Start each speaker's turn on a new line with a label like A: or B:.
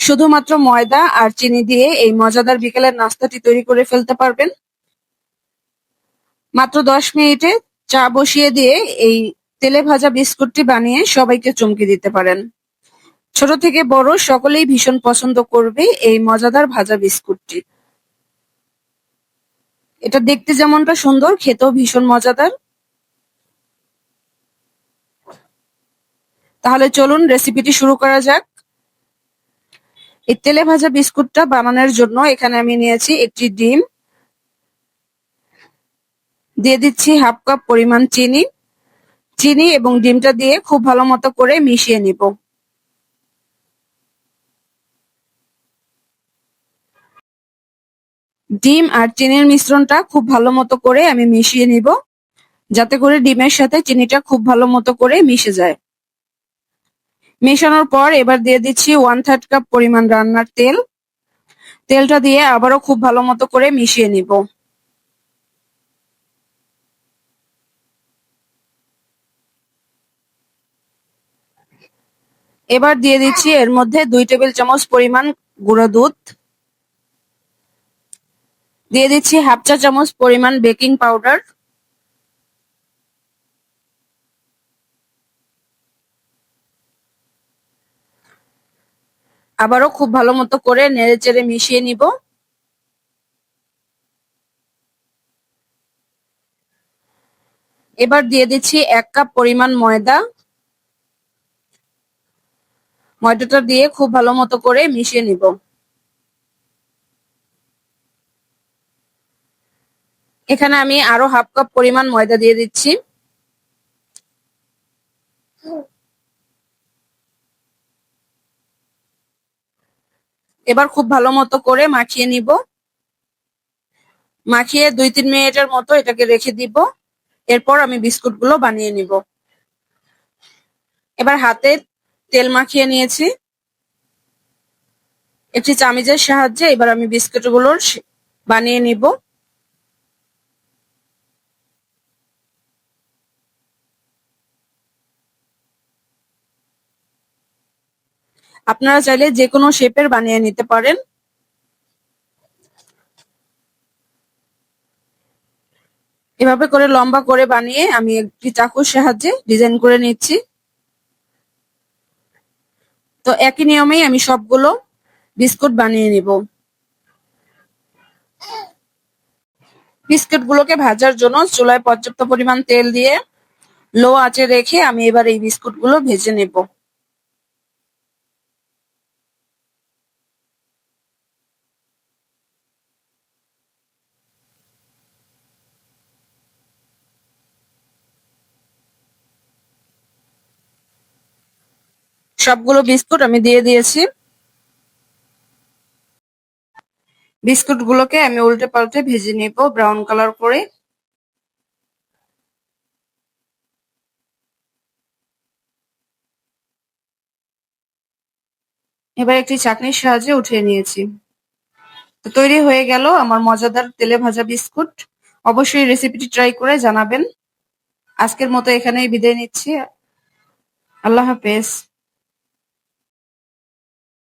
A: শুধুমাত্র ময়দা আর চিনি দিয়ে এই মজাদার বিকেলের নাস্তাটি তৈরি করে ফেলতে পারবেন। মাত্র দশ মিনিটে চা বসিয়ে দিয়ে এই তেলে ভাজা বিস্কুটটি বানিয়ে সবাইকে চমকে দিতে পারেন। ছোট থেকে বড় সকলেই ভীষণ পছন্দ করবে এই মজাদার ভাজা বিস্কুটটি। এটা দেখতে যেমনটা সুন্দর, খেতেও ভীষণ মজাদার। তাহলে চলুন রেসিপিটি শুরু করা যাক। এই তেলে ভাজা বিস্কুটটা বানানোর জন্য এখানে আমি নিয়েছি একটি ডিম। দিয়ে দিচ্ছি হাফ কাপ পরিমাণ চিনি। চিনি এবং ডিমটা দিয়ে খুব ভালো মতো করে মিশিয়ে নিব। ডিম আর চিনির মিশ্রণটা খুব ভালো মতো করে আমি মিশিয়ে নিব। যাতে করে ডিমের সাথে চিনিটা খুব ভালো মতো করে মিশে যায়। মেশানোর পর এবার দিয়ে দিচ্ছি ওয়ান থার্ড কাপ পরিমাণ রান্নার তেল। তেলটা দিয়ে আবারও খুব ভালো মতো করে মিশিয়ে নিব। এবার দিয়ে দিচ্ছি এর মধ্যে দুই টেবিল চামচ পরিমাণ গুঁড়ো দুধ। দিয়ে দিচ্ছি হাফ চা চামচ পরিমাণ বেকিং পাউডার। আবারও খুব ভালো মতো করে নেড়ে চেড়ে মিশিয়ে নিব। এবার দিয়ে দিচ্ছি এক কাপ পরিমাণ ময়দা। ময়দাটা দিয়ে খুব ভালো মতো করে মিশিয়ে নিব। এখানে আমি আরও হাফ কাপ পরিমাণ ময়দা দিয়ে দিচ্ছি। এবার খুব ভালো মতো করে মাখিয়ে নিব। মাখিয়ে দুই, তিন মিনিটের মতো এটাকে রেখে দিব। এরপর আমি বিস্কুটগুলো বানিয়ে নিব। এবার হাতে তেল মাখিয়ে নিয়েছি। একটি চামিজের সাহায্যে এবার আমি বিস্কুটগুলোর বানিয়ে নিব। আপনারা চাইলে যে কোনো শেপের বানিয়ে নিতে পারেন। এভাবে করে লম্বা করে বানিয়ে আমি একটি চাকুর সাহায্যে ডিজাইন করে নিচ্ছি। তো একই নিয়মেই আমি সবগুলো বিস্কুট বানিয়ে নিব। বিস্কুট গুলোকে ভাজার জন্য চুলায় পর্যাপ্ত পরিমাণ তেল দিয়ে লো আঁচে রেখে আমি এবার এই বিস্কুটগুলো ভেজে নেব। সবগুলো বিস্কুট আমি দিয়ে দিয়েছি। বিস্কুট গুলোকে আমি উল্টে পাল্টে ভেজে নিব ব্রাউন কালার করে। এবার একটি চাকনির সাহায্যে উঠিয়ে নিয়েছি। তো তৈরি হয়ে গেল আমার মজাদার তেলে ভাজা বিস্কুট। অবশ্যই রেসিপিটি ট্রাই করে জানাবেন। আজকের মতো এখানেই বিদায় নিচ্ছি। আল্লাহ হাফেজ।